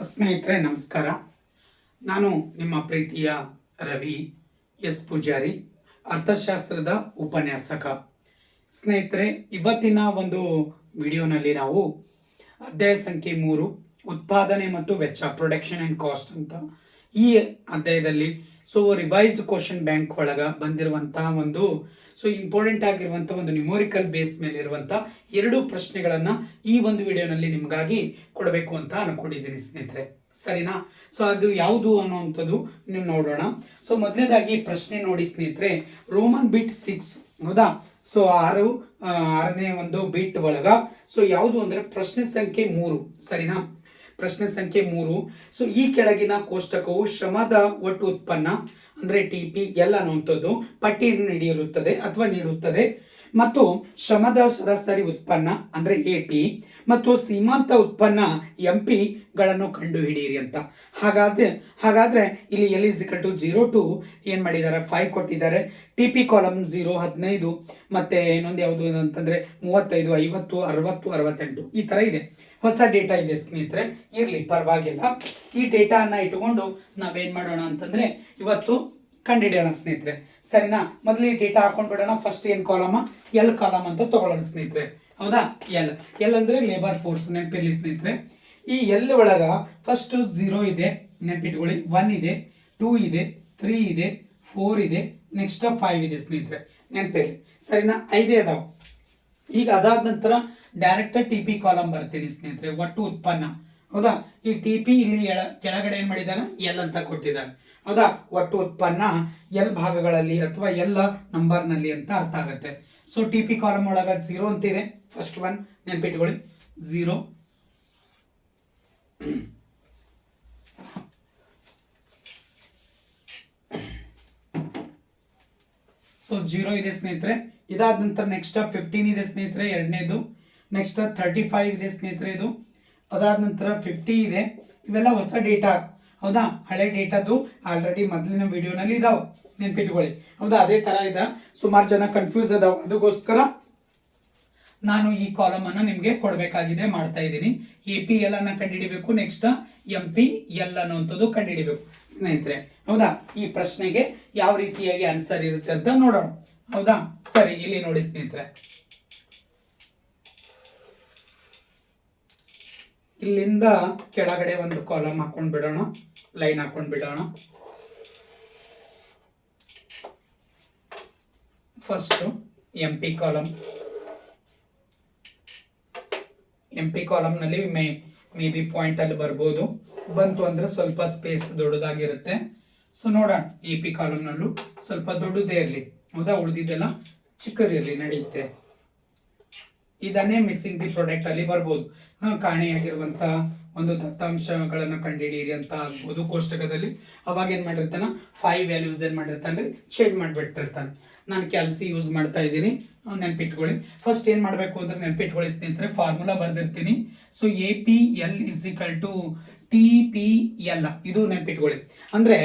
ಸ್ನೇಹಿತರೆ, ನಮಸ್ಕಾರ. ನಾನು ನಿಮ್ಮ ಪ್ರೀತಿಯ ರವಿ ಎಸ್ ಪೂಜಾರಿ, ಅರ್ಥಶಾಸ್ತ್ರದ ಉಪನ್ಯಾಸಕ. ಸ್ನೇಹಿತರೆ, ಇವತ್ತಿನ ಒಂದು ವಿಡಿಯೋನಲ್ಲಿ ನಾವು ಅಧ್ಯಾಯ ಸಂಖ್ಯೆ ಮೂರು, ಉತ್ಪಾದನೆ ಮತ್ತು ವೆಚ್ಚ ಪ್ರೊಡಕ್ಷನ್ ಆ್ಯಂಡ್ ಕಾಸ್ಟ್ ಅಂತ ಈ ಅಧ್ಯಾಯದಲ್ಲಿ ಸೊ ರಿವೈಸ್ಡ್ ಕ್ವಶನ್ ಬ್ಯಾಂಕ್ ಒಳಗ ಬಂದಿರುವಂತಹ ಒಂದು ಸೊ ಇಂಪಾರ್ಟೆಂಟ್ ಆಗಿರುವಂಥ ಒಂದು ನ್ಯೂಮೋರಿಕಲ್ ಬೇಸ್ ಮೇಲೆ ಇರುವಂಥ ಎರಡು ಪ್ರಶ್ನೆಗಳನ್ನು ಈ ಒಂದು ವಿಡಿಯೋನಲ್ಲಿ ನಿಮಗಾಗಿ ಕೊಡಬೇಕು ಅಂತ ಅನ್ಕೊಂಡಿದ್ದೀನಿ ಸ್ನೇಹಿತರೆ. ಸರಿನಾ? ಸೊ ಅದು ಯಾವುದು ಅನ್ನುವಂಥದ್ದು ನೀವು ನೋಡೋಣ. ಸೊ ಮೊದಲನೇದಾಗಿ ಪ್ರಶ್ನೆ ನೋಡಿ ಸ್ನೇಹಿತರೆ. ರೋಮನ್ ಬಿಟ್ ಸಿಕ್ಸ್ ಹೌದಾ? ಸೊ ಆರು ಆರನೇ ಒಂದು ಬಿಟ್ ಒಳಗ ಸೊ ಯಾವುದು ಅಂದ್ರೆ ಪ್ರಶ್ನೆ ಸಂಖ್ಯೆ ಮೂರು. ಸರಿನಾ? ಪ್ರಶ್ನೆ ಸಂಖ್ಯೆ ಮೂರು. ಸೊ ಈ ಕೆಳಗಿನ ಕೋಷ್ಟಕವು ಶ್ರಮದ ಒಟ್ಟು ಉತ್ಪನ್ನ, ಅಂದ್ರೆ ಟಿ ಪಿ ಎಲ್ ಅನ್ನುವಂಥದ್ದು ಪಟ್ಟಿಯನ್ನು ನೀಡಿರುತ್ತದೆ ಅಥವಾ ನೀಡುತ್ತದೆ. ಮತ್ತು ಶ್ರಮದ ಸರಾಸರಿ ಉತ್ಪನ್ನ, ಅಂದ್ರೆ ಎ ಪಿ ಮತ್ತು ಸೀಮಾಂತ ಉತ್ಪನ್ನ ಎಂ ಪಿ ಗಳನ್ನು ಕಂಡುಹಿಡಿಯಿರಿ ಅಂತ. ಹಾಗಾದ್ರೆ ಹಾಗಾದ್ರೆ ಇಲ್ಲಿ L is equal to zero to ಏನ್ ಮಾಡಿದ್ದಾರೆ? ಫೈವ್ ಕೊಟ್ಟಿದ್ದಾರೆ. ಟಿ ಪಿ ಕಾಲಮ್ ಜೀರೋ ಹದಿನೈದು, ಮತ್ತೆ ಇನ್ನೊಂದು ಯಾವುದು ಅಂತಂದ್ರೆ ಮೂವತ್ತೈದು, ಐವತ್ತು, ಅರವತ್ತು, ಅರವತ್ತೆಂಟು, ಈ ತರ ಇದೆ. ಹೊಸ ಡೇಟಾ ಇದೆ ಸ್ನೇಹಿತರೆ, ಇರ್ಲಿ, ಪರವಾಗಿಲ್ಲ. ಈ ಡೇಟಾನ ಇಟ್ಟುಕೊಂಡು ನಾವೇನು ಮಾಡೋಣ ಅಂತಂದ್ರೆ, ಇವತ್ತು ಕಂಡಿಡಿಯೋಣ ಸ್ನೇಹಿತರೆ. ಸರಿನಾ? ಮೊದಲು ಈ ಡೇಟಾ ಹಾಕೊಂಡ್ ಬಿಡೋಣ. ಫಸ್ಟ್ ಏನ್ ಕಾಲಮ ಎಲ್ ಕಾಲಮ್ ಅಂತ ತಗೊಳ್ಳೋಣ ಸ್ನೇಹಿತರೆ. ಹೌದಾ? ಎಲ್ ಎಲ್ ಅಂದ್ರೆ ಲೇಬರ್ ಫೋರ್ಸ್ ನೆನಪಿರ್ಲಿ ಸ್ನೇಹಿತರೆ. ಈ ಎಲ್ ಒಳಗ ಫಸ್ಟ್ ಝೀರೋ ಇದೆ, ನೆನಪಿಟ್ಕೊಳ್ಳಿ. ಒನ್ ಇದೆ ಟೂ ಇದೆ ತ್ರೀ ಇದೆ ಫೋರ್ ಇದೆ ನೆಕ್ಸ್ಟ್ ಫೈವ್ ಇದೆ ಸ್ನೇಹಿತರೆ. ನೆನಪಿರ್ಲಿ. ಸರಿನಾ? ಐದೇ ಅದಾವೆ. ಈಗ ಅದಾದ ನಂತರ ಡೈರೆಕ್ಟ್ ಟಿ ಪಿ ಕಾಲಮ್ ಬರ್ತೀನಿ ಸ್ನೇಹಿತರೆ, ಒಟ್ಟು ಉತ್ಪನ್ನ. ಹೌದಾ? ಈ ಟಿ ಪಿ ಇಲ್ಲಿ ಕೆಳಗಡೆ ಏನು ಮಾಡಿದಾನೆ ಎಲ್ ಅಂತ ಕೊಟ್ಟಿದ್ದಾನೆ. ಹೌದಾ? ಒಟ್ಟು ಉತ್ಪನ್ನ ಎಲ್ ಭಾಗಗಳಲ್ಲಿ ಅಥವಾ ಎಲ್ಲ ನಂಬರ್ನಲ್ಲಿ ಅಂತ ಅರ್ಥ ಆಗುತ್ತೆ. ಸೊ ಟಿ ಪಿ ಕಾಲಮ್ ಒಳಗ ಝೀರೋ ಅಂತ ಇದೆ. ಫಸ್ಟ್ ಒನ್ ನೆನ್ಪಿಟ್ಕೊಳ್ಳಿ. ಝೀರೋ ಸೊ ಜೀರೋ ಇದೆ ಸ್ನೇಹಿತರೆ. ಇದಾದ ನಂತರ ನೆಕ್ಸ್ಟ್ ಫಿಫ್ಟೀನ್ ಇದೆ ಸ್ನೇಹಿತರೆ. ಎರಡನೇದು ನೆಕ್ಸ್ಟ್ ಥರ್ಟಿ ಫೈವ್ ಇದೆ ಸ್ನೇಹಿತರೆ ಇದು. ಅದಾದ ನಂತರ ಫಿಫ್ಟಿ ಇದೆ. ಇವೆಲ್ಲ ಹೊಸ ಡೇಟಾ ಹೌದಾ? ಹಳೆ ಡೇಟಾದು ಆಲ್ರೆಡಿ ಮೊದಲಿನ ವಿಡಿಯೋನಲ್ಲಿ ಇದಾವೆ. ನೆನ್ಪಿಟ್ಕೊಳ್ಳಿ. ಹೌದಾ? ಅದೇ ತರ ಇದೆ. ಸುಮಾರು ಜನ ಕನ್ಫ್ಯೂಸ್ ಅದಾವೆ. ಅದಕ್ಕೋಸ್ಕರ ನಾನು ಈ ಕಾಲಮನ್ನು ನಿಮಗೆ ಕೊಡಬೇಕಾಗಿದೆ ಮಾಡ್ತಾ ಇದ್ದೀನಿ. ಎ ಪಿ ಎಲ್ ಅನ್ನ ಕಂಡುಹಿಡಿಬೇಕು. ನೆಕ್ಸ್ಟ್ ಎಂ ಪಿ ಎಲ್ ಅನ್ನುವಂಥದ್ದು ಕಂಡುಹಿಡಿಬೇಕು. ಸ್ನೇಹಿತರೆ, ಹೌದಾ? ಈ ಪ್ರಶ್ನೆಗೆ ಯಾವ ರೀತಿಯಾಗಿ ಆನ್ಸರ್ ಇರುತ್ತೆ ಅಂತ ನೋಡೋಣ. ಹೌದಾ? ಸರಿ, ಇಲ್ಲಿ ನೋಡಿ ಸ್ನೇಹಿತರೆ. ಇಲ್ಲಿಂದ ಕೆಳಗಡೆ ಒಂದು ಕಾಲಮ್ ಹಾಕೊಂಡು ಬಿಡೋಣ ಲೈನ್ ಹಾಕೊಂಡು ಬಿಡೋಣ. First M P column M P ಕಾಲಮ್ನಲ್ಲಿ May may be point ಅಲ್ಲಿ ಬರ್ಬೋದು. ಬಂತು ಅಂದ್ರೆ ಸ್ವಲ್ಪ ಸ್ಪೇಸ್ ದೊಡ್ಡದಾಗಿರುತ್ತೆ. ಸೊ ನೋಡೋಣ ಎ ಪಿ ಕಾಲಮ್ನಲ್ಲೂ ಸ್ವಲ್ಪ ದೊಡ್ಡದೇ ಇರಲಿ. ಹೌದಾ? ಉಳಿದಿದ್ದೆಲ್ಲ ಚಿಕ್ಕದಿರಲಿ ನಡೆಯುತ್ತೆ ಇದನ್ನೇ ಮಿಸ್ಸಿಂಗ್ ದಿ ಪ್ರಾಡಕ್ಟ್ ಅಲ್ಲಿ ಬರ್ಬೋದು. ಕಾಣೆಯಾಗಿರುವಂತ ಒಂದು ದತ್ತಾಂಶಗಳನ್ನು ಕಂಡುಹಿಡಿಯಿರಿ ಅಂತ ಆಗ್ಬೋದು ಕೋಷ್ಟಕದಲ್ಲಿ. ಅವಾಗ ಏನು ಮಾಡಿರ್ತಾನ? ಫೈವ್ ವ್ಯಾಲ್ಯೂಸ್ ಏನು ಮಾಡಿರ್ತಾನೆ ಚೇಂಜ್ ಮಾಡಿಬಿಟ್ಟಿರ್ತಾನೆ. ನಾನು ಕ್ಯಾಲ್ಸಿ ಯೂಸ್ ಮಾಡ್ತಾ ಇದ್ದೀನಿ. ನೆನ್ಪಿಟ್ಕೊಳ್ಳಿ. ಫಸ್ಟ್ ಏನು ಮಾಡಬೇಕು ಅಂದ್ರೆ ನೆನ್ಪಿಟ್ಕೊಳ್ಳಿ ಸ್ನೇಹಿತರೆ formula ಬರ್ದಿರ್ತೀನಿ. So A P L is to T P L ಇದು ನೆನ್ಪಿಟ್ಕೊಳ್ಳಿ. ಅಂದ್ರೆ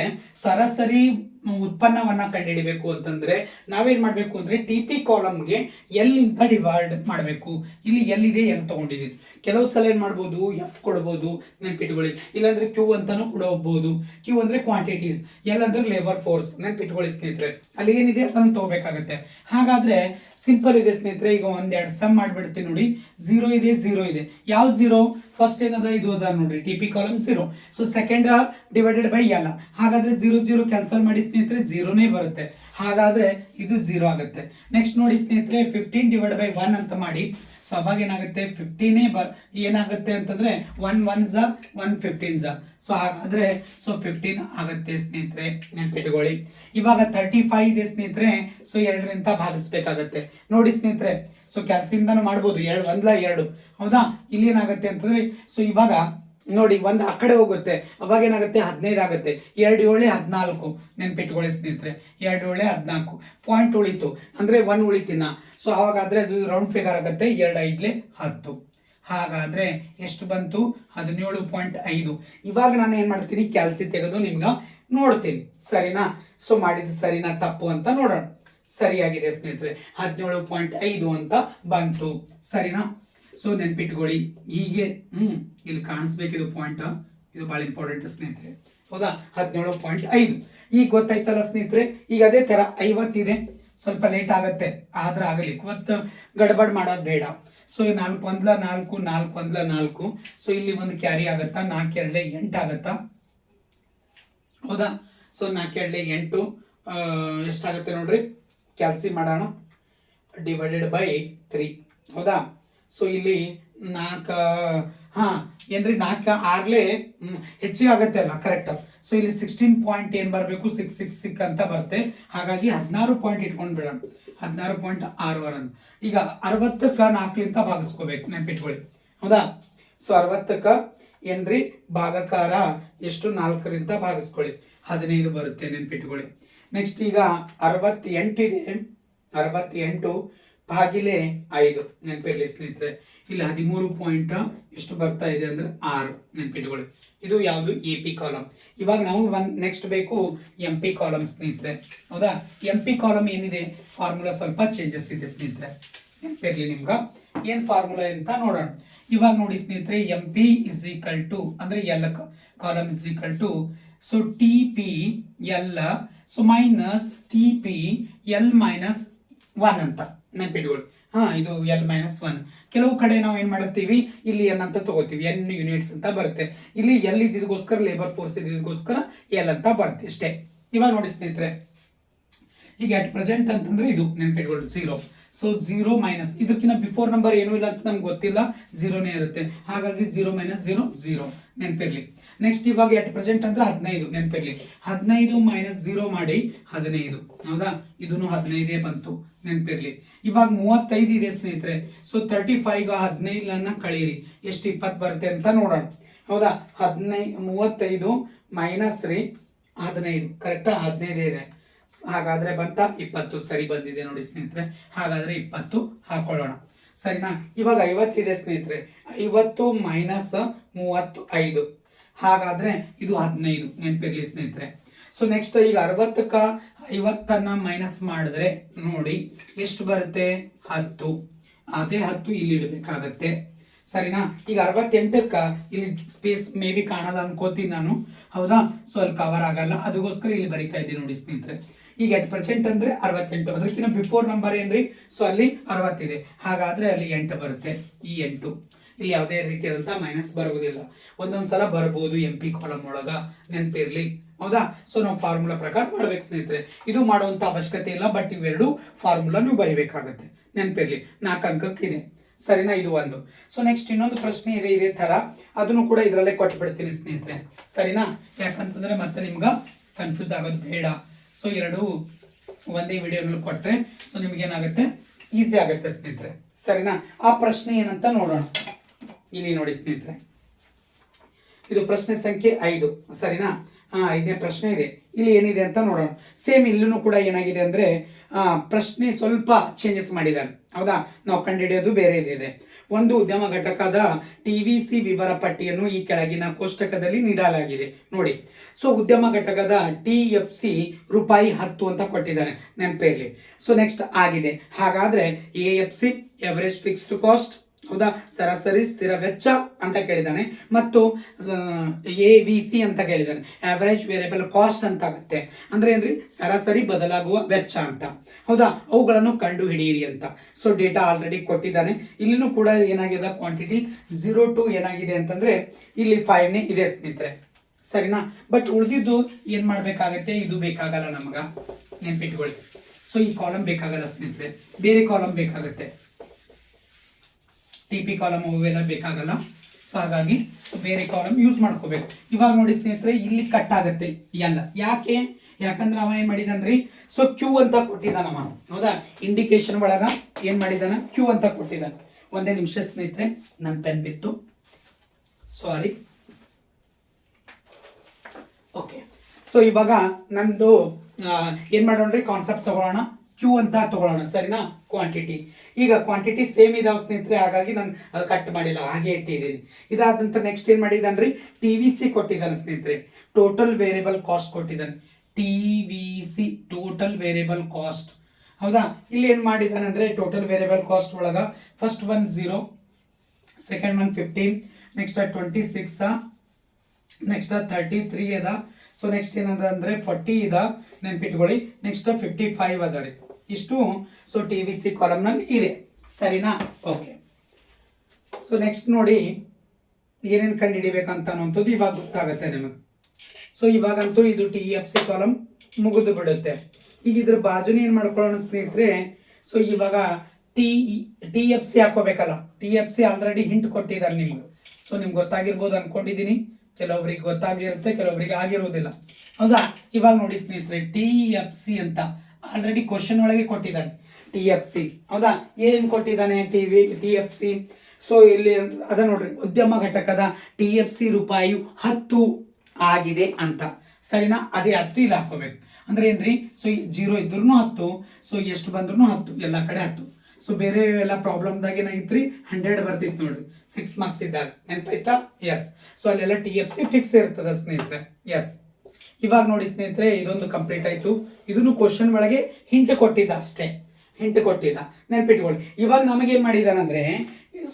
ಸರಾಸರಿ ಉತ್ಪನ್ನವನ್ನ ಕಂಡುಹಿಡಿಬೇಕು ಅಂತಂದ್ರೆ ನಾವೇನ್ ಮಾಡ್ಬೇಕು ಅಂದ್ರೆ ಟಿ ಪಿ ಕಾಲಮ್ಗೆ ಎಲ್ಲಿಂದ ಡಿವೈಡ್ ಮಾಡಬೇಕು? ಇಲ್ಲಿ ಎಲ್ಲಿದೆ ಎಲ್ ತಗೊಂಡಿದ್ದೀನಿ ಕೆಲವು ಸಲ ಏನು ಮಾಡ್ಬೋದು ಎಫ್ ಕೊಡ್ಬೋದು, ನೆನ್ಪಿಟ್ಕೊಳ್ಳಿ. ಇಲ್ಲಾಂದ್ರೆ ಕ್ಯೂ ಅಂತಾನು ಹೋಗ್ಬೋದು. ಕ್ಯೂ ಅಂದ್ರೆ ಕ್ವಾಂಟಿಟೀಸ್ ಎಲ್ ಅಂದ್ರೆ ಲೇಬರ್ ಫೋರ್ಸ್ ನೆನ್ಪಿಟ್ಕೊಳ್ಳಿ ಸ್ನೇಹಿತರೆ. ಅಲ್ಲಿ ಏನಿದೆ ಅದನ್ನು ತಗೋಬೇಕಾಗತ್ತೆ. ಹಾಗಾದ್ರೆ ಸಿಂಪಲ್ ಇದೆ ಸ್ನೇಹಿತರೆ, ಈಗ ಒಂದೆರಡು ಸಮ್ ಮಾಡ್ಬಿಡ್ತೀನಿ ನೋಡಿ. ಝೀರೋ ಇದೆ ಝೀರೋ ಇದೆ. ಯಾವ ಝೀರೋ ಫಸ್ಟ್ ಏನದ? ಇದು ಅದ ನೋಡ್ರಿ. T P column zero so second divided by ಎಲ್ಲ ಹಾಗಾದ್ರೆ ಝೀರೋ ಝೀರೋ ಕ್ಯಾನ್ಸಲ್ ಮಾಡಿ ಸ್ನೇಹಿತರೆ ಝೀರೋನೇ ಬರುತ್ತೆ. ಹಾಗಾದ್ರೆ ಇದು ಝೀರೋ ಆಗುತ್ತೆ. ನೆಕ್ಸ್ಟ್ ನೋಡಿ ಸ್ನೇಹಿತರೆ ಫಿಫ್ಟೀನ್ ಡಿವೈಡ್ ಬೈ ಒನ್ ಅಂತ ಮಾಡಿ. ಸೊ ಅವಾಗ ಏನಾಗುತ್ತೆ ಫಿಫ್ಟೀನೇ ಬರ್, ಏನಾಗುತ್ತೆ ಅಂತಂದ್ರೆ ಒನ್ ಒನ್ ಝ ಒನ್ ಫಿಫ್ಟೀನ್ ಝ ಸೊ ಹಾಗಾದ್ರೆ ಸೊ ಫಿಫ್ಟೀನ್ ಆಗುತ್ತೆ ಸ್ನೇಹಿತರೆ, ನೆನ್ಪಿಟ್ಕೊಳ್ಳಿ. ಇವಾಗ ತರ್ಟಿ ಫೈವ್ ಇದೆ ಸ್ನೇಹಿತರೆ ಸೊ ಎರಡರಿಂದ ಭಾಗಿಸ್ಬೇಕಾಗತ್ತೆ. ನೋಡಿ ಸ್ನೇಹಿತರೆ ಸೊ ಕ್ಯಾಲ್ಸಿಯಂದನೂ ಮಾಡ್ಬೋದು. ಎರಡು, ಒಂದ್ಲ ಎರಡು. ಹೌದಾ? ಇಲ್ಲಿ ಏನಾಗುತ್ತೆ ಅಂತಂದ್ರೆ ಸೊ ಇವಾಗ ನೋಡಿ, ಒಂದು ಆ ಕಡೆ ಹೋಗುತ್ತೆ. ಅವಾಗ ಏನಾಗುತ್ತೆ? ಹದಿನೈದು ಆಗುತ್ತೆ ಎರಡು ಏಳೆ ಹದಿನಾಲ್ಕು ನೆನ್ಪಿಟ್ಕೊಳ್ಳಿ ಸ್ನೇಹಿತರೆ. ಎರಡು ಏಳೆ ಹದಿನಾಲ್ಕು. ಪಾಯಿಂಟ್ ಉಳಿತು. ಅಂದ್ರೆ ಒನ್ ಉಳಿತಿನ. ಸೊ ಅವಾಗಾದ್ರೆ ಅದು ರೌಂಡ್ ಫಿಗರ್ ಆಗುತ್ತೆ. ಎರಡು ಐದ್ಲೆ ಹತ್ತು. ಹಾಗಾದ್ರೆ ಎಷ್ಟು ಬಂತು? ಹದಿನೇಳು ಪಾಯಿಂಟ್ ಐದು. ಇವಾಗ ನಾನು ಏನು ಮಾಡ್ತೀನಿ? ಕ್ಯಾಲ್ಸಿ ತೆಗೆದು ನಿಮ್ಗೆ ನೋಡ್ತೀನಿ. ಸರಿನಾ? ಸೊ ಮಾಡಿದ್ದು ಸರಿನಾ, ತಪ್ಪು ಅಂತ ನೋಡೋಣ. ಸರಿಯಾಗಿದೆ ಸ್ನೇಹಿತರೆ. ಹದಿನೇಳು ಪಾಯಿಂಟ್ ಐದು ಅಂತ ಬಂತು. ಸರಿನಾ? ಸೊ ನೆನ್ಪಿಟ್ಕೊಳ್ಳಿ. ಹೀಗೆ, ಹ್ಮ್, ಇಲ್ಲಿ ಕಾಣಿಸ್ಬೇಕಿದು ಪಾಯಿಂಟ್ ಇದು ಭಾಳ ಇಂಪಾರ್ಟೆಂಟ್ ಸ್ನೇಹಿತರೆ. ಹೌದಾ? ಹದಿನೇಳು ಪಾಯಿಂಟ್ ಐದು. ಈಗ ಗೊತ್ತಾಯ್ತಲ್ಲ ಸ್ನೇಹಿತರೆ, ಈಗ ಅದೇ ತರ ಐವತ್ತಿದೆ ಸ್ವಲ್ಪ ಲೇಟ್ ಆಗುತ್ತೆ, ಆದ್ರೆ ಆಗಲಿ. ಇವತ್ತು ಗಡಬಡ್ ಮಾಡೋದು ಬೇಡ. ಸೊ ನಾಲ್ಕು ಒಂದ್ಲ ನಾಲ್ಕು ನಾಲ್ಕು ಒಂದ್ಲ ನಾಲ್ಕು. ಸೊ ಇಲ್ಲಿ ಒಂದು ಕ್ಯಾರಿ ಆಗುತ್ತಾ? ನಾಲ್ಕು ಎರಡಲೆ ಎಂಟು ಆಗುತ್ತಾ? ಹೌದಾ? ಸೊ ನಾಲ್ಕು ಎರಡಲೆ ಎಂಟು ಎಷ್ಟಾಗುತ್ತೆ ನೋಡ್ರಿ? ಕ್ಯಾಲ್ಸಿ ಮಾಡೋಣ. ಡಿವೈಡೆಡ್ ಬೈ ತ್ರೀ ಹೌದಾ? ಸೊ ಇಲ್ಲಿ ನಾಲ್ಕು, ಹಾ, ಏನ್ರಿ, ನಾಲ್ಕು ಆಗ್ಲೇ ಹೆಚ್ಚಿಗೆ ಆಗತ್ತೆ ಅಲ್ಲ ಕರೆಕ್ಟ್ ಸೊ ಇಲ್ಲಿ ಸಿಕ್ಸ್ಟೀನ್ ಪಾಯಿಂಟ್ ಏನ್ ಬರಬೇಕು? ಸಿಕ್ಸ್ ಸಿಕ್ಸ್ ಸಿಕ್ ಅಂತ ಬರುತ್ತೆ. ಹಾಗಾಗಿ ಹದಿನಾರು ಪಾಯಿಂಟ್ ಇಟ್ಕೊಂಡು ಬಿಡೋಣ. ಹದಿನಾರು ಪಾಯಿಂಟ್ ಆರು ಅರನ್ ಈಗ ಅರವತ್ತಕ್ಕ ನಾಲ್ಕಲಿಂದ ಭಾಗಿಸ್ಕೋಬೇಕು, ನೆನ್ಪಿಟ್ಕೊಳ್ಳಿ. ಹೌದಾ? ಸೊ ಅರವತ್ತಕ್ಕ ಏನ್ರಿ, ಭಾಗಕಾರ ಎಷ್ಟು? ನಾಲ್ಕರಿಂದ ಭಾಗಿಸ್ಕೊಳ್ಳಿ. ಹದಿನೈದು ಬರುತ್ತೆ, ನೆನ್ಪಿಟ್ಕೊಳ್ಳಿ. ನೆಕ್ಸ್ಟ್ ಈಗ ಅರವತ್ತೆಂಟಿದೆ ಅರವತ್ತೆಂಟು ಭಾಗಿಲೆ ಐದು ನೆನಪಿರಲಿ ಸ್ನೇಹಿತರೆ. ಇಲ್ಲಿ ಹದಿಮೂರು ಪಾಯಿಂಟ್ ಎಷ್ಟು ಬರ್ತಾ ಇದೆ ಅಂದ್ರೆ ಆರು ನೆನಪಿಟ್ಕೊಳ್ಳಿ ಇದು ಯಾವುದು? ಎ ಪಿ ಕಾಲಮ್ ಇವಾಗ ನಾವು ಒಂದ್ ನೆಕ್ಸ್ಟ್ ಬೇಕು ಎಂ ಪಿ ಕಾಲಮ್ ಸ್ನೇಹಿತರೆ. ಹೌದಾ? ಎಂ ಪಿ ಕಾಲಮ್ ಏನಿದೆ? ಫಾರ್ಮುಲಾ ಸ್ವಲ್ಪ ಚೇಂಜಸ್ ಇದೆ ಸ್ನೇಹಿತರೆ. ನೆನಪಿರ್ಲಿ ನಿಮ್ಗೆ. ಏನು ಫಾರ್ಮುಲಾ ಅಂತ ನೋಡೋಣ. ಇವಾಗ ನೋಡಿ ಸ್ನೇಹಿತರೆ M P is equal to ಅಂದ್ರೆ L column is equal to so T P L so minus T P L minus one ಅಂತ ನೆನ್ಪಿಟ್ಕೊಳ್ಳಿ. ಹಾಂ, ಇದು ಎಲ್ ಮೈನಸ್ ಒನ್ ಕೆಲವು ಕಡೆ ನಾವು ಏನು ಮಾಡುತ್ತೀವಿ? ಇಲ್ಲಿ ಎನ್ ಅಂತ ತಗೋತೀವಿ. ಎನ್ ಯೂನಿಟ್ಸ್ ಅಂತ ಬರುತ್ತೆ. ಇಲ್ಲಿ ಎಲ್ ಇದ್ದಿದ್ದಕ್ಕೋಸ್ಕರ ಲೇಬರ್ ಫೋರ್ಸ್ ಇದ್ದಿದ್ದಕ್ಕೋಸ್ಕರ ಎಲ್ ಅಂತ ಬರುತ್ತೆ ಇಷ್ಟೇ. ಇವಾಗ ನೋಡಿ ಸ್ನೇಹಿತರೆ, ಈಗ ಅಟ್ ಪ್ರೆಸೆಂಟ್ ಅಂತಂದ್ರೆ ಇದು ನೆನ್ಪಿಟ್ಕೊಳ್ಳಿ ಝೀರೋ ಸೊ ಝೀರೋ ಮೈನಸ್ ಇದಕ್ಕಿಂತ ಬಿಫೋರ್ ನಂಬರ್ ಏನೂ ಇಲ್ಲ ಅಂತ ನಮ್ಗೆ ಗೊತ್ತಿಲ್ಲ. ಝೀರೋನೇ ಇರುತ್ತೆ. ಹಾಗಾಗಿ ಝೀರೋ ಮೈನಸ್ ಝೀರೋ ಝೀರೋ ನೆನ್ಪಿರ್ಲಿ. ನೆಕ್ಸ್ಟ್ ಇವಾಗ ಎಟ್ ಪ್ರೆಸೆಂಟ್ ಅಂದ್ರೆ ಹದಿನೈದು, ನೆನಪಿರ್ಲಿ. ಹದಿನೈದು ಮೈನಸ್ ಜೀರೋ ಮಾಡಿ ಹದಿನೈದು. ಹೌದಾ? ಇದನ್ನು ಹದಿನೈದೇ ಬಂತು, ನೆನಪಿರ್ಲಿ. ಇವಾಗ ಮೂವತ್ತೈದು ಇದೆ ಸ್ನೇಹಿತರೆ. ಸೊ ತರ್ಟಿ ಫೈವ್ ಹದಿನೈದನ್ನ ಕಳೀರಿ. ಎಷ್ಟು ಇಪ್ಪತ್ತು ಬರುತ್ತೆ ಅಂತ ನೋಡೋಣ. ಹೌದಾ? ಹದಿನೈ, ಮೂವತ್ತೈದು ಮೈನಸ್ ರೀ ಹದಿನೈದು. ಕರೆಕ್ಟಾ ಹದಿನೈದೇ ಇದೆ. ಹಾಗಾದ್ರೆ ಬಂತ ಇಪ್ಪತ್ತು. ಸರಿ ಬಂದಿದೆ ನೋಡಿ ಸ್ನೇಹಿತರೆ. ಹಾಗಾದ್ರೆ ಇಪ್ಪತ್ತು ಹಾಕೊಳ್ಳೋಣ. ಸರಿನಾ? ಇವಾಗ ಐವತ್ತಿದೆ ಸ್ನೇಹಿತರೆ. ಐವತ್ತು ಮೈನಸ್ ಮೂವತ್ತು ಐದು ಹಾಗಾದ್ರೆ ಇದು ಹದಿನೈದು, ನೆನಪಿರ್ಲಿ ಸ್ನೇಹಿತರೆ. ಸೊ ನೆಕ್ಸ್ಟ್ ಈಗ ಅರವತ್ತಕ್ಕ ಐವತ್ತನ್ನ ಮೈನಸ್ ಮಾಡಿದ್ರೆ ನೋಡಿ ಎಷ್ಟು ಬರುತ್ತೆ? ಹತ್ತು. ಅದೇ ಹತ್ತು ಇಲ್ಲಿ ಇಡಬೇಕಾಗತ್ತೆ. ಸರಿನಾ? ಈಗ ಅರವತ್ತೆಂಟಕ್ಕ ಇಲ್ಲಿ ಸ್ಪೇಸ್ ಮೇ ಬಿ ಕಾಣಲ್ಲ ಅನ್ಕೋತೀನಿ ನಾನು. ಹೌದಾ? ಸೊ ಅಲ್ಲಿ ಕವರ್ ಆಗಲ್ಲ. ಅದಕ್ಕೋಸ್ಕರ ಇಲ್ಲಿ ಬರಿತಾ ಇದ್ದೀನಿ ನೋಡಿ ಸ್ನೇಹಿತರೆ. ಈಗ ಎಂಟು ಪರ್ಸೆಂಟ್ ಅಂದ್ರೆ ಅರವತ್ತೆಂಟು. ಅದಕ್ಕಿಂತ ಬಿಫೋರ್ ನಂಬರ್ ಏನ್ರಿ? ಸೊ ಅಲ್ಲಿ ಅರವತ್ತಿದೆ ಹಾಗಾದ್ರೆ ಅಲ್ಲಿ ಎಂಟು ಬರುತ್ತೆ. ಈ ಎಂಟು. ಇಲ್ಲಿ ಯಾವುದೇ ರೀತಿಯಾದಂಥ ಮೈನಸ್ ಬರುವುದಿಲ್ಲ. ಒಂದೊಂದ್ಸಲ ಬರ್ಬೋದು ಎಂ ಪಿ ಕಾಲಮ್ ಒಳಗ, ನೆನಪಿರ್ಲಿ. ಹೌದಾ? ಸೊ ನಾವು ಫಾರ್ಮುಲಾ ಪ್ರಕಾರ ಮಾಡ್ಬೇಕು ಸ್ನೇಹಿತರೆ. ಇದು ಮಾಡುವಂತ ಅವಶ್ಯಕತೆ ಇಲ್ಲ ಬಟ್ ಇವೆರಡು ಫಾರ್ಮುಲಾ ನೀವು ಬರಿಬೇಕಾಗತ್ತೆ. ನೆನಪಿರ್ಲಿ. ನಾಲ್ಕು ಇದೆ. ಸರಿನಾ? ಇದು ಒಂದು. ಸೊ ನೆಕ್ಸ್ಟ್ ಇನ್ನೊಂದು ಪ್ರಶ್ನೆ ಇದೆ, ಇದೇ ತರ ಅದನ್ನು ಕೂಡ ಇದರಲ್ಲೇ ಕೊಟ್ಬಿಡ್ತೀನಿ ಸ್ನೇಹಿತರೆ. ಸರಿನಾ? ಯಾಕಂತಂದ್ರೆ ಮತ್ತೆ ನಿಮ್ಗೆ ಕನ್ಫ್ಯೂಸ್ ಆಗೋದು ಬೇಡ. ಸೊ ಎರಡು ಒಂದೇ ವಿಡಿಯೋನಲ್ಲಿ ಕೊಟ್ಟರೆ ಸೊ ನಿಮ್ಗೆ ಏನಾಗುತ್ತೆ ಈಸಿ ಆಗುತ್ತೆ ಸ್ನೇಹಿತರೆ. ಸರಿನಾ? ಆ ಪ್ರಶ್ನೆ ಏನಂತ ನೋಡೋಣ. ಇಲ್ಲಿ ನೋಡಿ ಸ್ನೇಹಿತರೆ. ಇದು ಪ್ರಶ್ನೆ ಸಂಖ್ಯೆ ಐದು. ಸರಿನಾ? ಐದನೇ ಪ್ರಶ್ನೆ ಇದೆ. ಇಲ್ಲಿ ಏನಿದೆ ಅಂತ ನೋಡೋಣ. ಸೇಮ್ ಇಲ್ಲೂ ಕೂಡ ಏನಾಗಿದೆ ಅಂದ್ರೆ ಪ್ರಶ್ನೆ ಸ್ವಲ್ಪ ಚೇಂಜಸ್ ಮಾಡಿದ್ದಾರೆ. ಹೌದಾ? ನಾವು ಕಂಡುಹಿಡಿಯೋದು ಬೇರೆ ಇದೆ ಒಂದು ಉದ್ಯಮ ಘಟಕದ ಟಿ ವಿ ಸಿ ವಿವರ ಪಟ್ಟಿಯನ್ನು ಈ ಕೆಳಗಿನ ಕೋಷ್ಟಕದಲ್ಲಿ ನೀಡಲಾಗಿದೆ. ನೋಡಿ. ಸೊ, ಉದ್ಯಮ ಘಟಕದ ಟಿ ಎಫ್ ಸಿ ರೂಪಾಯಿ ಹತ್ತು ಅಂತ ಕೊಟ್ಟಿದ್ದಾರೆ. ನೆನಪಿರಲಿ ಸೊ ನೆಕ್ಸ್ಟ್ ಆಗಿದೆ. ಹಾಗಾದ್ರೆ A F C average fixed cost ಹೌದಾ ಸರಾಸರಿ ಸ್ಥಿರ ವೆಚ್ಚ ಅಂತ ಕೇಳಿದ್ದಾನೆ ಮತ್ತು ಎ ವಿ ಸಿ ಅಂತ ಕೇಳಿದ್ದಾನೆ ಆವರೇಜ್ ವೇರಿಯಬಲ್ ಕಾಸ್ಟ್ ಅಂತ ಆಗುತ್ತೆ. ಅಂದ್ರೆ ಏನ್ರಿ? ಸರಾಸರಿ ಬದಲಾಗುವ ವೆಚ್ಚ ಅಂತ. ಹೌದಾ? ಅವುಗಳನ್ನು ಕಂಡು ಹಿಡಿಯಿರಿ ಅಂತ. ಸೊ ಡೇಟಾ ಆಲ್ರೆಡಿ ಕೊಟ್ಟಿದ್ದಾನೆ. ಇಲ್ಲಿನೂ ಕೂಡ ಏನಾಗಿದೆ? ಕ್ವಾಂಟಿಟಿ ಝೀರೋ ಟು ಏನಾಗಿದೆ ಅಂತಂದ್ರೆ, ಇಲ್ಲಿ ಫೈವ್ನೇ ಇದೆ ಸ್ನೇಹಿತರೆ. ಸರಿನಾ? ಬಟ್ ಉಳಿದಿದ್ದು ಏನ್ ಮಾಡ್ಬೇಕಾಗತ್ತೆ? ಇದು ಬೇಕಾಗಲ್ಲ ನಮಗ. ನೆನ್ಪಿಟ್ಕೊಳ್ಳಿ. ಸೊ ಈ ಕಾಲಮ್ ಬೇಕಾಗಲ್ಲ ಸ್ನೇಹಿತರೆ. ಬೇರೆ ಕಾಲಮ್ ಬೇಕಾಗತ್ತೆ. ಟಿ ಪಿ ಕಾಲಮ್ ಅವೆಲ್ಲ ಬೇಕಾಗಲ್ಲ. ಸೊ ಹಾಗಾಗಿ ಬೇರೆ ಕಾಲಮ್ ಯೂಸ್ ಮಾಡ್ಕೋಬೇಕು. ಇವಾಗ ನೋಡಿ ಸ್ನೇಹಿತರೆ, ಇಲ್ಲಿ ಕಟ್ ಆಗುತ್ತೆ ಎಲ್ಲ. ಯಾಕೆ? ಯಾಕಂದ್ರೆ ಅವ ಏನ್ ಮಾಡಿದಾನ್ರಿ? ಸೊ ಕ್ಯೂ ಅಂತ ಕೊಟ್ಟಿದ್ದಾನವ ಹೌದಾ? ಇಂಡಿಕೇಶನ್ ಒಳಗ ಏನ್ ಮಾಡಿದಾನ? ಕ್ಯೂ ಅಂತ ಕೊಟ್ಟಿದ್ದಾನೆ. ಒಂದೇ ನಿಮಿಷ ಸ್ನೇಹಿತರೆ ನನ್ನ ಪೆನ್ ಬಿತ್ತು. ಸಾರಿ ಓಕೆ ಸೊ ಇವಾಗ ನಂದು ಏನು ಮಾಡೋಣ್ರಿ? ಕಾನ್ಸೆಪ್ಟ್ ತಗೊಳ್ಳೋಣ. ಕ್ಯೂ ಅಂತ ತಗೊಳ್ಳೋಣ, ಸರಿನಾ? ಕ್ವಾಂಟಿಟಿ ಈಗ ಕ್ವಾಂಟಿಟಿ ಸೇಮ್ ಇದಾವ ಸ್ನೇಹಿತರೆ, ಹಾಗಾಗಿ ನಾನು ಅದು ಕಟ್ ಮಾಡಿಲ್ಲ, ಹಾಗೆ ಇಟ್ಟಿದ್ದೀನಿ. ಇದಾದ ನಂತರ ನೆಕ್ಸ್ಟ್ ಏನ್ ಮಾಡಿದ್ದಾನ್ರಿ? ಟಿ ವಿ ಸಿ ಕೊಟ್ಟಿದ್ದಾನೆ ಸ್ನೇಹಿತರೆ. ಟೋಟಲ್ ವೇರಿಯಬಲ್ ಕಾಸ್ಟ್ ಕೊಟ್ಟಿದ್ದಾನೆ. T V C total variable cost ಹೌದಾ? ಇಲ್ಲಿ ಏನು ಮಾಡಿದ್ದಾನೆ ಅಂದ್ರೆ ಟೋಟಲ್ ವೇರಿಯಬಲ್ ಕಾಸ್ಟ್ ಒಳಗ first one zero second one fifteen next twenty six next thirty three ಅದ. ಸೊ ನೆಕ್ಸ್ಟ್ ಏನದ ಅಂದರೆ ಫಾರ್ಟಿ ಇದ. ನೆನ್ಪಿಟ್ಕೊಳ್ಳಿ. ನೆಕ್ಸ್ಟ್ ಫಿಫ್ಟಿ ಫೈವ್ ಅದ ರೀ. ಇಷ್ಟು ಸೊ ಟಿ ವಿ ಸಿ ಕಾಲಮ್ನಲ್ಲಿ ಇದೆ. ಸರಿನಾ? ಓಕೆ. ಸೊ ನೆಕ್ಸ್ಟ್ ನೋಡಿ, ಏನೇನು ಕಂಡು ಹಿಡಿಬೇಕಂತ ಅನ್ನೋಂಥದ್ದು ಇವಾಗ ಗೊತ್ತಾಗುತ್ತೆ ನಿಮಗೆ. ಸೊ ಇವಾಗಂತೂ ಇದು ಟಿ ಎಫ್ ಸಿ ಕಾಲಮ್ ಮುಗಿದು ಬಿಡುತ್ತೆ. ಈಗ ಇದ್ರ ಬಾಜುನೇ ಏನು ಮಾಡ್ಕೊಳ್ಳೋಣ ಸ್ನೇಹಿತರೆ, ಸೊ ಇವಾಗ T T F C ಹಾಕೋಬೇಕಲ್ಲ T F C already hint ಕೊಟ್ಟಿದ್ದಾರೆ ನಿಮ್ಗೆ. ಸೊ ನಿಮ್ಗೆ ಗೊತ್ತಾಗಿರ್ಬೋದು ಅಂದ್ಕೊಂಡಿದ್ದೀನಿ ಕೆಲವೊಬ್ರಿಗೆ ಗೊತ್ತಾಗಿರುತ್ತೆ, ಕೆಲವೊಬ್ರಿಗೆ ಆಗಿರೋದಿಲ್ಲ. ಹೌದಾ? ಇವಾಗ ನೋಡಿ ಸ್ನೇಹಿತರೆ ಟಿ ಎಫ್ ಸಿ ಅಂತ. ಆಲ್ರೆಡಿ ಕ್ವಶನ್ ಒಳಗೆ ಕೊಟ್ಟಿದ್ದಾನೆ. ಟಿ ಎಫ್ ಸಿ ಹೌದಾ? ಏನೇನು ಕೊಟ್ಟಿದ್ದಾನೆ T V T F C so ಇಲ್ಲಿ ಅದ ನೋಡ್ರಿ, ಉದ್ಯಮ ಘಟಕದ ಟಿ ಎಫ್ ಸಿ ರೂಪಾಯಿ ಹತ್ತು ಆಗಿದೆ ಅಂತ. ಸರಿನಾ? ಅದೇ ಹತ್ತು ಇಲ್ಲಿ ಹಾಕೋಬೇಕು. ಅಂದ್ರೆ ಏನ್ರಿ? ಸೊ ಜೀರೋ ಇದ್ರೂ ಹತ್ತು ಸೊ ಎಷ್ಟು ಬಂದ್ರೂ ಹತ್ತು, ಎಲ್ಲ ಕಡೆ ಹತ್ತು. ಸೊ ಬೇರೆ ಎಲ್ಲ ಪ್ರಾಬ್ಲಮ್ದಾಗ ಏನಾಗಿತ್ರಿ ಹಂಡ್ರೆಡ್ ಬರ್ತಿತ್ತು ನೋಡ್ರಿ. ಸಿಕ್ಸ್ ಮಾರ್ಕ್ಸ್ ಇದ್ದಾಗ. ನೆನಪಾಯ್ತಾ? ಎಸ್ ಸೊ ಅಲ್ಲೆಲ್ಲ ಟಿ ಎಫ್ ಸಿ ಫಿಕ್ಸ್ ಇರ್ತದ ಸ್ನೇಹಿತರೆ. ಎಸ್ ಇವಾಗ ನೋಡಿ ಸ್ನೇಹಿತರೆ, ಇದೊಂದು ಕಂಪ್ಲೀಟ್ ಆಯ್ತು. ಇದನ್ನು ಕ್ವಶನ್ ಒಳಗೆ ಹಿಂಟ್ ಕೊಟ್ಟಿದ್ದ ಅಷ್ಟೇ. ಹಿಂಟ್ ಕೊಟ್ಟಿದ್ದ. ನೆನ್ಪಿಟ್ಕೊಳ್ಳಿ. ಇವಾಗ ನಮಗೆ ಏನ್ ಮಾಡಿದಾನಂದ್ರೆ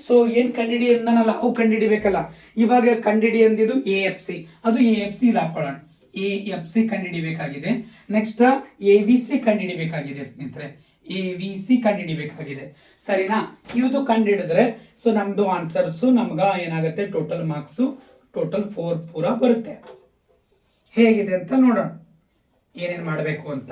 ಸೊ ಏನು ಕಂಡಿಡಿ ಅಂದನಲ್ಲ ಅವು ಕಂಡಿಡಿಬೇಕಲ್ಲ. ಇವಾಗ ಕಂಡಿಡಿ ಅಂದಿದ್ದು ಎ ಎಫ್ ಸಿ ಅದು ಎ ಎಫ್ ಸಿ ಹಾಕೊಳ್ಳೋಣ. ಎ ಎಫ್ ಸಿ ಕಂಡಿಡಿಬೇಕಾಗಿದೆ. ನೆಕ್ಸ್ಟ್ ಎ ವಿ ಸಿ ಕಂಡಿಡಿಬೇಕಾಗಿದೆ ಸ್ನೇಹಿತರೆ. ಎ ವಿ ಸಿ ಕಂಡಿಡಿಬೇಕಾಗಿದೆ. ಸರಿನಾ? ಇವುದು ಕಂಡಿಡಿದ್ರೆ ಸೊ ನಮ್ದು ಆನ್ಸರ್ಸು ನಮ್ಗೆ ಏನಾಗುತ್ತೆ? ಟೋಟಲ್ ಮಾರ್ಕ್ಸು ಟೋಟಲ್ ಫೋರ್ ಪೂರ ಬರುತ್ತೆ. ಹೇಗಿದೆ ಅಂತ ನೋಡೋಣ. ಏನೇನು ಮಾಡಬೇಕು ಅಂತ.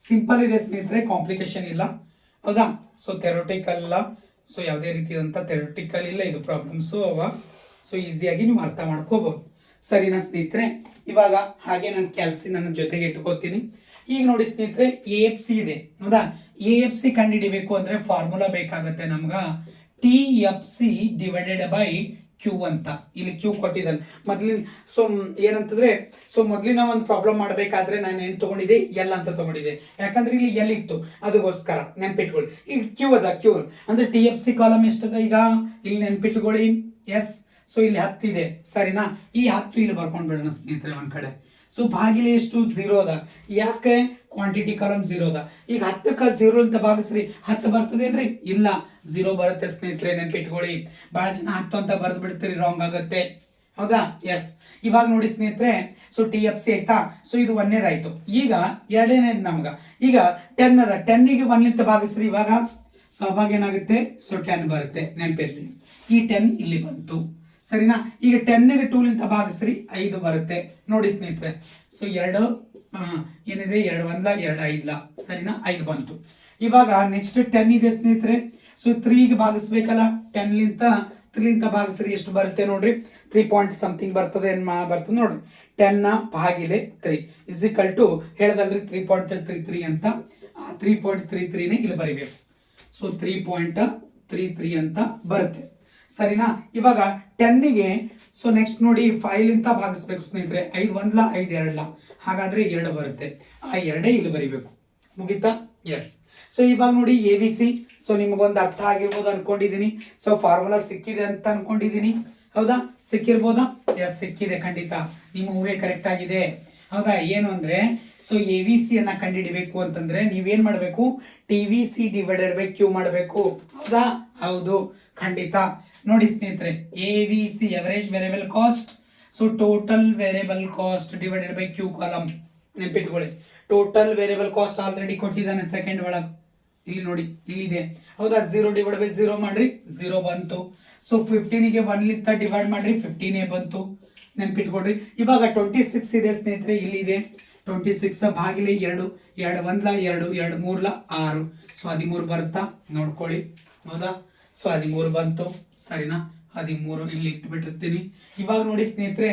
ಸಿಂಪಲ್ ಇದೆ ಸ್ನೇಹಿತರೆ ಕಾಂಪ್ಲಿಕೇಶನ್ ಇಲ್ಲ. ಹೌದಾ? ಸೊ ಥೆರೋಟಿಕಲ್ ಸೊ ಯಾವುದೇ ರೀತಿಯಾದಂಥ ಥೆರೋಟಿಕಲ್ ಇಲ್ಲ. ಇದು ಪ್ರಾಬ್ಲಮ್ಸು ಅವ. ಸೊ ಈಸಿಯಾಗಿ ನೀವು ಅರ್ಥ ಮಾಡ್ಕೋಬಹುದು. ಸರಿನಾ ಸ್ನೇಹಿತರೆ? ಇವಾಗ ಹಾಗೆ ನಾನು ಕ್ಯಾಲ್ಸಿ ನನ್ನ ಜೊತೆಗೆ ಇಟ್ಕೋತೀನಿ. ಈಗ ನೋಡಿ ಸ್ನೇಹಿತರೆ ಎ ಎಫ್ ಸಿ ಇದೆ. ಹೌದಾ? ಎ ಎಫ್ ಸಿ ಕಂಡುಹಿಡಿಬೇಕು ಅಂದ್ರೆ ಫಾರ್ಮುಲಾ ಬೇಕಾಗುತ್ತೆ ನಮ್ಗ. T F C divided by Q ಅಂತ. ಇಲ್ಲಿ ಕ್ಯೂ ಕೊಟ್ಟಿದ್ದಾನೆ. ಮೊದ್ಲಿನ, ಸೊ, ಏನಂತಂದ್ರೆ, ಸೊ, ಮೊದಲಿನ ಒಂದು ಪ್ರಾಬ್ಲಮ್ ಮಾಡಬೇಕಾದ್ರೆ ನಾನು ಏನು ತಗೊಂಡಿದ್ದೆ? ಎಲ್ ಅಂತ ತಗೊಂಡಿದ್ದೆ. ಯಾಕಂದ್ರೆ ಇಲ್ಲಿ ಎಲ್ ಇತ್ತು. ಅದಕ್ಕೋಸ್ಕರ ನೆನ್ಪಿಟ್ಕೊಳ್ಳಿ ಇಲ್ಲಿ ಕ್ಯೂ ಅದ ಕ್ಯೂ ಅಂದ್ರೆ ಟಿ ಎಫ್ ಸಿ ಕಾಲಮ್ ಎಷ್ಟದ ಈಗ? ಇಲ್ಲಿ ನೆನ್ಪಿಟ್ಕೊಳ್ಳಿ ಎಸ್ ಸೊ ಇಲ್ಲಿ ಹತ್ತಿದೆ. ಸರಿನಾ? ಈ ಹತ್ತು ಇಲ್ಲಿ ಬರ್ಕೊಂಡು ಬಿಡೋಣ ಸ್ನೇಹಿತರೆ ಒಂದ್ ಕಡೆ. ಸೊ ಬಾಗಿಲೆ ಎಷ್ಟು? ಝೀರೋ ಅದ. ಯಾಕೆ? ಕ್ವಾಂಟಿಟಿ ಕಾಲಮ್ ಝೀರೋ ಅದ. ಈಗ ಹತ್ತಕ್ಕೆ ಝೀರೋ ಅಂತ ಭಾಗಿಸ್ರಿ ಹತ್ತು ಬರ್ತದೇನ್ರಿ? ಇಲ್ಲ. ಝೀರೋ ಬರುತ್ತೆ ಸ್ನೇಹಿತರೆ ನೆನ್ಪಿಟ್ಕೊಳ್ಳಿ ಭಾಳ ಜನ ಹತ್ತು ಅಂತ ಬರೆದು ಬಿಡ್ತೀರಿ ರಾಂಗ್ ಆಗುತ್ತೆ. ಹೌದಾ? ಎಸ್ ಇವಾಗ ನೋಡಿ ಸ್ನೇಹಿತರೆ ಸೊ ಟಿ ಎಫ್ ಸಿ ಆಯ್ತಾ? ಸೊ ಇದು ಒಂದೇದಾಯ್ತು. ಈಗ ಎರಡನೇದು ನಮ್ಗೆ. ಈಗ ಟೆನ್ ಅದ. ಟೆನ್ನಿಗೆ ಒನ್ಲಿಂತ ಭಾಗಿಸ್ರಿ ಇವಾಗ. ಸೊ ಅವಾಗ ಏನಾಗುತ್ತೆ? ಸೊ ಟೆನ್ ಬರುತ್ತೆ. ನೆನಪಿರ್ಲಿ. ಈ ಟೆನ್ ಇಲ್ಲಿ ಬಂತು. ಸರಿನಾ? ಈಗ ಟೆನ್ನಿಗೆ ಟೂಲಿಂದ ಭಾಗಿಸ್ರಿ ಐದು ಬರುತ್ತೆ. ನೋಡಿ ಸ್ನೇಹಿತರೆ ಸೊ ಎರಡು ಏನಿದೆ? ಎರಡು ಒಂದ್ಲ, ಎರಡು ಐದ್ಲ. ಸರಿನಾ? ಐದು ಬಂತು. ಇವಾಗ ನೆಕ್ಸ್ಟ್ ಟೆನ್ ಇದೆ ಸ್ನೇಹಿತರೆ. ಸೊ ತ್ರೀಗೆ ಭಾಗಿಸ್ಬೇಕಲ್ಲ ಟೆನ್ಲಿಂತ ತ್ರೀಲಿಂತ ಭಾಗಿಸ್ರಿ ಎಷ್ಟು ಬರುತ್ತೆ ನೋಡ್ರಿ? ತ್ರೀ ಪಾಯಿಂಟ್ ಸಮಥಿಂಗ್ ಬರ್ತದೆ ಏನ್ ಬರ್ತದೆ ನೋಡ್ರಿ. ಟೆನ್ ಭಾಗಿಲೆ ತ್ರೀ ಇಸಿಕಲ್ ಟು ಹೇಳದಲ್ರಿ ತ್ರೀ ಪಾಯಿಂಟ್ ತ್ರೀ ತ್ರೀ ಅಂತ. ತ್ರೀ ಪಾಯಿಂಟ್ ತ್ರೀ ತ್ರೀನೇ ಇಲ್ಲಿ ಬರಿಬೇಕು. So three point three three ಅಂತ ಬರುತ್ತೆ. ಸರಿನಾ? ಇವಾಗ ಟೆನ್ನಿಗೆ ಸೊ ನೆಕ್ಸ್ಟ್ ನೋಡಿ ಫೈವ್ ಇಂತ ಭಾಗಿಸ್ಬೇಕು ಸ್ನೇಹಿತರೆ. ಐದು ಒಂದ್ಲ, ಐದು ಎರಡ್ಲ. ಹಾಗಾದ್ರೆ ಎರಡು ಬರುತ್ತೆ. ಆ ಎರಡೇ ಇಲ್ಲಿ ಬರಿಬೇಕು. ಮುಗಿತಾ? ಎಸ್ ಸೊ ಇವಾಗ ನೋಡಿ ಎ ಬಿ ಸಿ ಸೊ ನಿಮಗೊಂದು ಅರ್ಥ ಆಗಿರ್ಬೋದು ಅನ್ಕೊಂಡಿದ್ದೀನಿ ಸೊ ಫಾರ್ಮುಲಾ ಸಿಕ್ಕಿದೆ ಅಂತ ಅನ್ಕೊಂಡಿದ್ದೀನಿ ಹೌದಾ? ಸಿಕ್ಕಿರ್ಬೋದಾ? ಎಸ್ ಸಿಕ್ಕಿದೆ ಖಂಡಿತ. ನಿಮ್ಮ ಊಹೆ ಕರೆಕ್ಟ್ ಆಗಿದೆ. ಹೌದಾ? ಏನು ಅಂದರೆ ಸೊ ಎ ವಿ ಸಿ ಅನ್ನ ಕಂಡುಹಿಡಿಬೇಕು ಅಂತಂದ್ರೆ ನೀವೇನು ಮಾಡಬೇಕು? T V C divided by Q ಮಾಡಬೇಕು. ಹೌದಾ? ಹೌದು. ಖಂಡಿತ. ನೋಡಿ ಸ್ನೇಹಿತರೆ A V C average variable cost so total variable cost divided by Q column ನೆನ್ಪಿಟ್ಕೊಳ್ಳಿ. ಟೋಟಲ್ ವೇರಿಯಬಲ್ ಕಾಸ್ಟ್ ಆಲ್ರೆಡಿ ಕೊಟ್ಟಿದ್ದಾನೆ ಸೆಕೆಂಡ್ ಒಳಗೆ. ಇಲ್ಲಿ ನೋಡಿ, ಇಲ್ಲಿದೆ. ಹೌದಾ? ಜೀರೋ ಡಿವೈಡ್ ಬೈ ಜೀರೋ ಮಾಡ್ರಿ ಜೀರೋ ಬಂತು. ಸೊ ಫಿಫ್ಟೀನಿಗೆ ಒನ್ಲಿಂದ ಡಿವೈಡ್ ಮಾಡ್ರಿ ಫಿಫ್ಟೀನೇ ಬಂತು. ನೆನ್ಪಿಟ್ಕೊಡ್ರಿ ಇವಾಗ ಟ್ವೆಂಟಿ ಸಿಕ್ಸ್ ಇದೆ ಸ್ನೇಹಿತರೆ, ಇಲ್ಲಿದೆ. ಟ್ವೆಂಟಿ ಸಿಕ್ಸ್ ಭಾಗಿಲೆ ಎರಡು. ಎರಡು ಒಂದ್ಲ, ಎರಡು ಎರಡು ಮೂರ್ಲ, ಆರು. ಸೊ ಹದಿಮೂರು ಬರುತ್ತಾ? ನೋಡ್ಕೊಳ್ಳಿ. ಹೌದಾ? ಸೊ ಹದಿಮೂರು ಬಂತು. ಸರಿನಾ? ಹದಿಮೂರು ಇಲ್ಲಿ ಇಟ್ಬಿಟ್ಟಿರ್ತೀನಿ. ಇವಾಗ ನೋಡಿ ಸ್ನೇಹಿತರೆ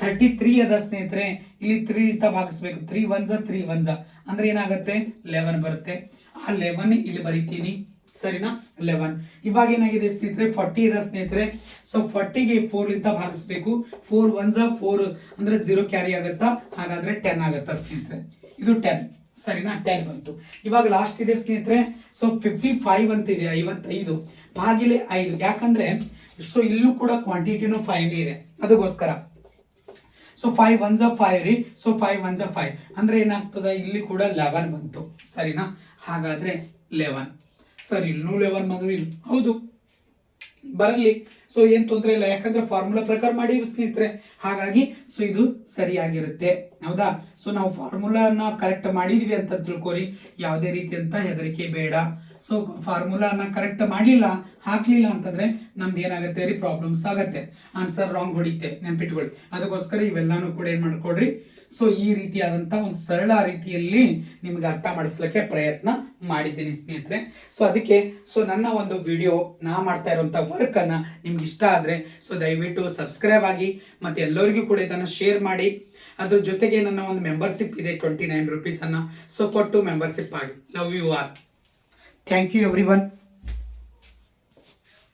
ಥರ್ಟಿ ತ್ರೀ ಅದ ಸ್ನೇಹಿತರೆ. ಇಲ್ಲಿ ತ್ರೀ ಅಂತ ಭಾಗಿಸ್ಬೇಕು. ತ್ರೀ ಒನ್ಸ ತ್ರೀ ಒನ್ಸ ಅಂದ್ರೆ ಏನಾಗುತ್ತೆ? ಲೆವೆನ್ ಬರುತ್ತೆ. ಆ ಲೆವೆನ್ ಇಲ್ಲಿ ಬರಿತೀನಿ. ಸರಿನಾ? ಲೆವೆನ್ ಇವಾಗ ಏನಾಗಿದೆ ಸ್ನೇಹಿತರೆ? ಫಾರ್ಟಿ ಇದೆ ಸ್ನೇಹಿತರೆ. ಸೊ ಫಾರ್ಟಿಗೆ ಫೋರ್ ಇಂತ ಭಾಗಿಸ್ಬೇಕು. ಫೋರ್ ಒನ್ಸ ಫೋರ್ ಅಂದ್ರೆ ಜೀರೋ ಕ್ಯಾರಿ ಆಗುತ್ತಾ? ಹಾಗಾದ್ರೆ ಟೆನ್ ಆಗುತ್ತಾ ಸ್ನೇಹಿತರೆ? ಇದು ಟೆನ್ ಸರಿನಾ ಟೆನ್ ಬಂತು. ಇವಾಗ ಲಾಸ್ಟ್ ಇದೆ ಸ್ನೇಹಿತರೆ ಸೊ ಫಿಫ್ಟಿ ಫೈವ್ ಅಂತ ಇದೆ, ಐವತ್ತೈದು. ಭಾಗಿಲೆ ಐದು. ಯಾಕಂದ್ರೆ ಸೊ ಇಲ್ಲೂ ಕೂಡ ಕ್ವಾಂಟಿಟಿನೂ ಫೈವ್ ಇದೆ. ಅದಕ್ಕೋಸ್ಕರ. ಸೊ ಫೈವ್ ಒನ್ಸ ಫೈವ್ ರೀ. ಸೊ ಫೈವ್ ಒನ್ಸ ಫೈವ್ ಅಂದ್ರೆ ಏನಾಗ್ತದ? ಇಲ್ಲಿ ಕೂಡ ಲೆವೆನ್ ಬಂತು. ಸರಿನಾ? ಹಾಗಾದ್ರೆ ಲೆವೆನ್ ಸರಿ, ಇಲ್ಲೂ ಲೆವೆನ್ ಬಂದ್ರೆ ಇಲ್ಲಿ ಹೌದು. ಬರಲಿ. ಸೊ ಏನ್ ತೊಂದರೆ ಇಲ್ಲ. ಯಾಕಂದ್ರೆ ಫಾರ್ಮುಲಾ ಪ್ರಕಾರ ಮಾಡಿ ಸ್ನೇಹಿತರೆ. ಹಾಗಾಗಿ ಸೊ ಇದು ಸರಿಯಾಗಿರುತ್ತೆ. ಹೌದಾ? ಸೊ ನಾವು ಫಾರ್ಮುಲಾನ ಕರೆಕ್ಟ್ ಮಾಡಿದೀವಿ ಅಂತ ತಿಳ್ಕೊರಿ. ಯಾವುದೇ ರೀತಿಯಂತ ಹೆದರಿಕೆ ಬೇಡ. ಸೊ ಫಾರ್ಮುಲಾನ ಕರೆಕ್ಟ್ ಮಾಡಲಿಲ್ಲ, ಹಾಕ್ಲಿಲ್ಲ ಅಂತಂದ್ರೆ ನಮ್ದು ಏನಾಗುತ್ತೆ ರೀ? ಪ್ರಾಬ್ಲಮ್ಸ್ ಆಗತ್ತೆ. ಆನ್ಸರ್ ರಾಂಗ್ ಹೊಡಿತೆ ನೆನ್ಪಿಟ್ಕೊಳ್ಳಿ. ಅದಕ್ಕೋಸ್ಕರ ಇವೆಲ್ಲಾನು ಕೂಡ ಏನ್ ಮಾಡ್ಕೊಡ್ರಿ? ಸೊ ಈ ರೀತಿಯಾದಂತ ಒಂದು ಸರಳ ರೀತಿಯಲ್ಲಿ ನಿಮ್ಗೆ ಅರ್ಥ ಮಾಡಿಸ್ಲಿಕ್ಕೆ ಪ್ರಯತ್ನ ಮಾಡಿದ್ದೀನಿ ಸ್ನೇಹಿತರೆ. ಸೊ ಅದಕ್ಕೆ ಸೊ ನನ್ನ ಒಂದು ವಿಡಿಯೋ ನಾ ಮಾಡ್ತಾ ಇರುವಂತ ವರ್ಕ್ ಅನ್ನ ನಿಮ್ಗೆ ಇಷ್ಟ ಆದರೆ ಸೊ ದಯವಿಟ್ಟು ಸಬ್ಸ್ಕ್ರೈಬ್ ಆಗಿ ಮತ್ತು ಎಲ್ಲರಿಗೂ ಕೂಡ ಇದನ್ನು ಶೇರ್ ಮಾಡಿ. ಅದ್ರ ಜೊತೆಗೆ ನನ್ನ ಒಂದು ಮೆಂಬರ್ಶಿಪ್ ಇದೆ ಟ್ವೆಂಟಿ ನೈನ್ ರುಪೀಸನ್ನು ಸೊ ಕೊಟ್ಟು ಮೆಂಬರ್ಶಿಪ್ ಆಗಿ. Love you are thank you everyone